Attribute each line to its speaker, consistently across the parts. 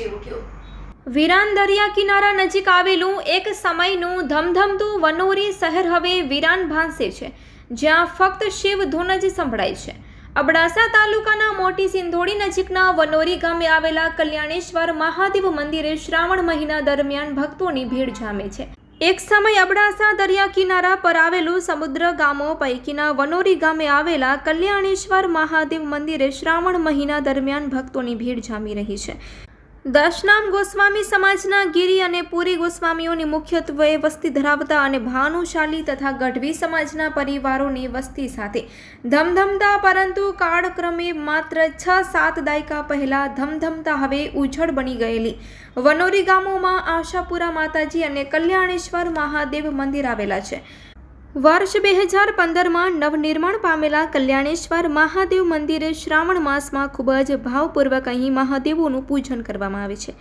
Speaker 1: ગુંજી ઉઠ્યો. વિરાન દરિયા કિનારા નજીક આવેલું એક સમયનું ધમધમતું વનોરી શહેર હવે વિરાન ભાંસે છે, જ્યાં ફક્ત શિવ ધૂન જ સંભળાય છે. અબડાસા તાલુકાના મોટી સિંધોડી નજીકના વનોરી ગામે આવેલા કલ્યાણેશ્વર મહાદેવ મંદિરે શ્રાવણ મહિના દરમિયાન ભક્તોની ભીડ જામે છે. એક સમય અબડાસા દરિયા કિનારા પર આવેલું સમુદ્ર ગામો પૈકીના વનોરી ગામે આવેલા કલ્યાણેશ્વર મહાદેવ મંદિરે શ્રાવણ મહિના દરમિયાન ભક્તોની ભીડ જામી રહી છે. દશનામ ગોસ્વામી સમાજના ગીરી અને પુરી ગોસ્વામીઓની મુખ્યત્વે વસ્તી ધરાવતા અને ભાનુશાલી તથા ગઢવી સમાજના પરિવારોની વસ્તી સાથે ધમધમતા પરંતુ કાળક્રમે માત્ર છ સાત દાયકા પહેલાં ધમધમતા હવે ઉજળ બની ગયેલી. વનોરી ગામોમાં આશાપુરા માતાજી અને કલ્યાણેશ્વર મહાદેવ મંદિર આવેલા છે. વર્ષ બે હજાર પંદરમાં નવનિર્માણ પામેલા કલ્યાણેશ્વર મહાદેવ મંદિરે શ્રાવણ માસમાં ખૂબ જ ભાવપૂર્વક અહીં મહાદેવોનું પૂજન કરવામાં આવે છે.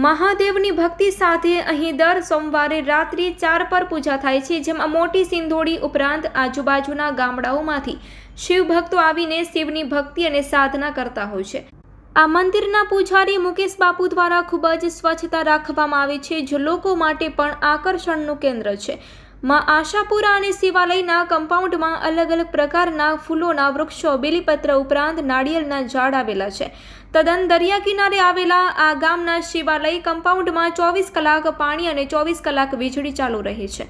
Speaker 1: મહાદેવની ભક્તિ સાથે અહીં દર સોમવારે રાત્રિ ચાર પર પૂજા થાય છે, જેમાં મોટી સિંધોડી ઉપરાંત આજુબાજુના ગામડાઓમાંથી શિવભક્તો આવીને શિવની ભક્તિ અને સાધના કરતા હોય છે. આ મંદિરના પૂજારી મુકેશ બાપુ દ્વારા ખૂબ જ સ્વચ્છતા રાખવામાં આવે છે, જે લોકો માટે પણ આકર્ષણનું કેન્દ્ર છે. માં આશાપુરા અને શિવાલયના કમ્પાઉન્ડમાં અલગ અલગ પ્રકારના ફૂલોના વૃક્ષો, બેલીપત્ર ઉપરાંત નાળિયેરના ઝાડ આવેલા છે. તદ્દન દરિયા કિનારે આવેલા આ ગામના શિવાલય કમ્પાઉન્ડમાં ચોવીસ કલાક પાણી અને ચોવીસ કલાક વીજળી ચાલુ રહે છે.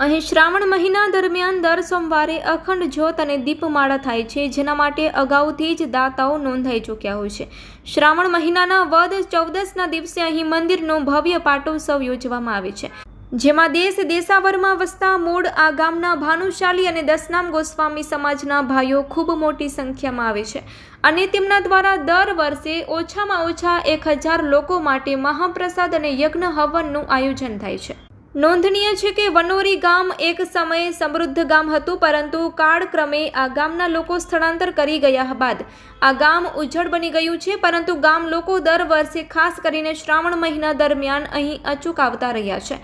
Speaker 1: અહીં શ્રાવણ મહિના દરમિયાન દર સોમવારે અખંડ જ્યોત અને દીપમાળા થાય છે, જેના માટે અગાઉથી જ દાતાઓ નોંધાઈ ચૂક્યા હોય છે. શ્રાવણ મહિનાના વદ ચૌદસના દિવસે અહીં મંદિરનો ભવ્ય પાટોત્સવ યોજવામાં આવે છે. જેમાં દેશ દેશાવરમાં વસતા મૂળ આ ગામના ભાનુશાલી અને દસનામ ગોસ્વામી સમાજના ભાઈઓ ખૂબ મોટી સંખ્યામાં આવે છે અને તેમના દ્વારા દર વર્ષે ઓછામાં ઓછા એક હજાર લોકો માટે મહાપ્રસાદ અને યજ્ઞ હવનનું આયોજન થાય છે. નોંધનીય છે કે વનોરી ગામ એક સમયે સમૃદ્ધ ગામ હતું, પરંતુ કાળક્રમે આ ગામના લોકો સ્થળાંતર કરી ગયા બાદ આ ગામ ઉજ્જડ બની ગયું છે, પરંતુ ગામ લોકો દર વર્ષે ખાસ કરીને શ્રાવણ મહિના દરમિયાન અહીં અચૂક આવતા રહ્યા છે.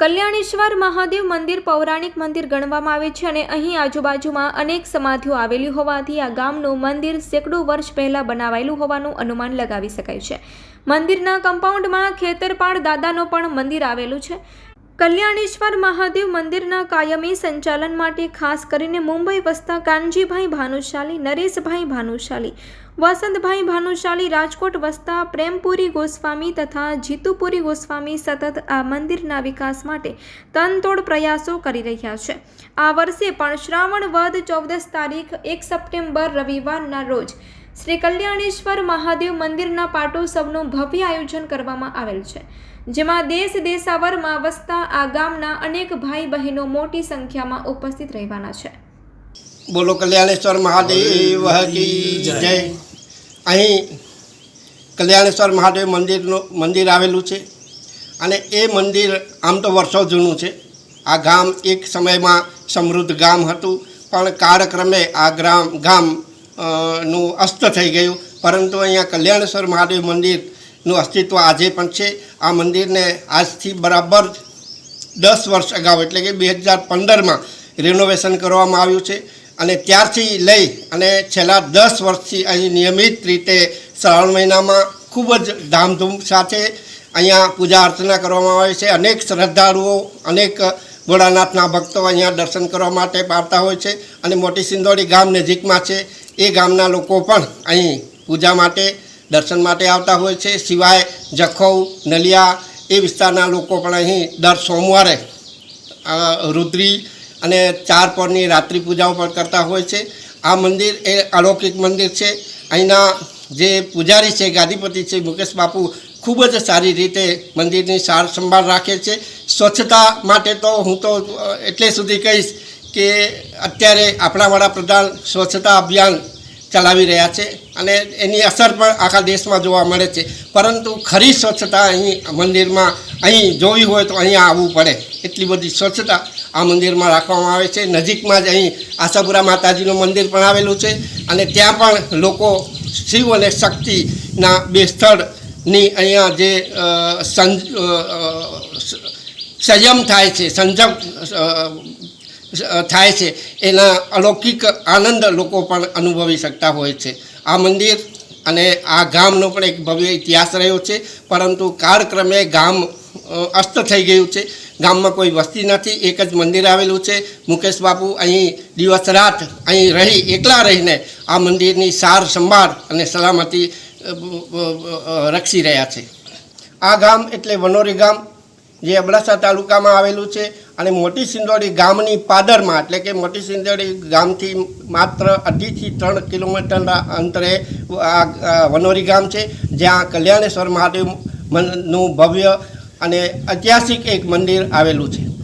Speaker 1: કલ્યાણેશ્વર મહાદેવ મંદિર પૌરાણિક મંદિર ગણવામાં આવે છે અને અહીં આજુબાજુમાં અનેક સમાધિઓ આવેલી હોવાથી આ ગામનું મંદિર સેંકડો વર્ષ પહેલાં બનાવાયેલું હોવાનું અનુમાન લગાવી શકાય છે. મંદિરના કમ્પાઉન્ડમાં ખેતરપાળ દાદાનો પણ મંદિર આવેલું છે. કલ્યાણેશ્વર મહાદેવ મંદિરના કાયમી સંચાલન માટે ખાસ કરીને મુંબઈ વસતા કાનજીભાઈ ભાનુશાલી, નરેશભાઈ ભાનુશાલી, વસંતભાઈ ભાનુશાલી, રાજકોટ વસતા પ્રેમપુરી ગોસ્વામી તથા જીતુપુરી ગોસ્વામી સતત આ મંદિરના વિકાસ માટે તનતોડ પ્રયાસો કરી રહ્યા છે. આ વર્ષે પણ શ્રાવણ વદ ચૌદસ તારીખ, એક સપ્ટેમ્બર રવિવારના રોજ શ્રી કલ્યાણેશ્વર મહાદેવ મંદિરના પાટોત્સવનું ભવ્ય આયોજન કરવામાં આવેલ છે, જેમાં દેશ દેશાવરમાં વસતા આ ગામના અનેક ભાઈ બહેનો મોટી સંખ્યામાં ઉપસ્થિત રહેવાના છે.
Speaker 2: બોલો કલ્યાણેશ્વર મહાદેવ જય. અહીં કલ્યાણેશ્વર મહાદેવ મંદિરનું, મંદિર આવેલું છે અને એ મંદિર આમ તો વર્ષો જૂનું છે. આ ગામ એક સમયમાં સમૃદ્ધ ગામ હતું, પણ કાળક્રમે આ ગ્રામ, ગામ નું અસ્ત થઈ ગયું. પરંતુ અહીંયા કલ્યાણેશ્વર મહાદેવ મંદિરનું અસ્તિત્વ આજે પણ છે. આ મંદિરને આજથી બરાબર દસ વર્ષ અગાઉ, એટલે કે બે હજાર પંદરમાં રિનોવેશન કરવામાં આવ્યું છે. અને ત્યારથી લઈ અને છેલ્લા દસ વર્ષથી અહીં નિયમિત રીતે શ્રાવણ મહિનામાં ખૂબ જ ધામધૂમ સાથે અહીંયા પૂજા અર્ચના કરવામાં આવે છે. અનેક શ્રદ્ધાળુઓ, અનેક ભોળાનાથના ભક્તો અહીંયા દર્શન કરવા માટે આવતા હોય છે અને મોટી સિંદોડી ગામ નજીકમાં છે. એ ગામના લોકો પણ અહીં પૂજા માટે, દર્શન માટે આવતા હોય છે. સિવાય જખૌ, નલિયા એ વિસ્તારના લોકો પણ અહીં દર સોમવારે રુદ્રી અને ચાર પરની રાત્રિ પૂજાઓ પણ કરતા હોય છે. આ મંદિર એ અલૌકિક મંદિર છે. અહીંના જે પૂજારી છે, ગાદીપતિ છે, મુકેશ બાપુ ખૂબ જ સારી રીતે મંદિરની સાર સંભાળ રાખે છે. સ્વચ્છતા માટે તો હું તો એટલે સુધી કહીશ કે અત્યારે આપણા વડાપ્રધાન સ્વચ્છતા અભિયાન ચલાવી રહ્યા છે અને એની અસર પણ આખા દેશમાં જોવા મળે છે. પરંતુ ખરી સ્વચ્છતા અહીં મંદિરમાં અહીં જોવી હોય તો અહીંયા આવવું પડે. એટલી બધી સ્વચ્છતા આ મંદિરમાં રાખવામાં આવે છે. નજીકમાં જ અહીં આશાપુરા માતાજીનું મંદિર પણ આવેલું છે અને ત્યાં પણ લોકો શિવ અને શક્તિના બે સ્થળની અહીંયા જે સંજ સંયમ થાય છે, સંજમ થાય છે. એના અલૌકિક આનંદ લોકો પણ અનુભવી શકતા હોય છે. આ મંદિર અને આ ગામનો પણ એક ભવ્ય ઇતિહાસ રહ્યો છે. પરંતુ કાળક્રમે ગામ અસ્ત થઈ ગયું છે. ગામમાં કોઈ વસ્તી નથી. એક જ મંદિર આવેલું છે. મુકેશ બાપુ અહીં દિવસ રાત અહીં રહી, એકલા રહીને આ મંદિરની સાર સંભાળ અને સલામતી રક્ષી રહ્યા છે. આ ગામ એટલે વનોરી ગામ. જે અબડાસા તાલુકામાં આવેલું છે અને મોટી સિંદોડી ગામની પાદરમાં, એટલે કે મોટી સિંદોડી ગામથી માત્ર અઢીથી ત્રણ કિલોમીટરના અંતરે આ વનોરી ગામ છે, જ્યાં કલ્યાણેશ્વર મહાદેવ મન- નું ભવ્ય અને ઐતિહાસિક એક મંદિર આવેલું છે.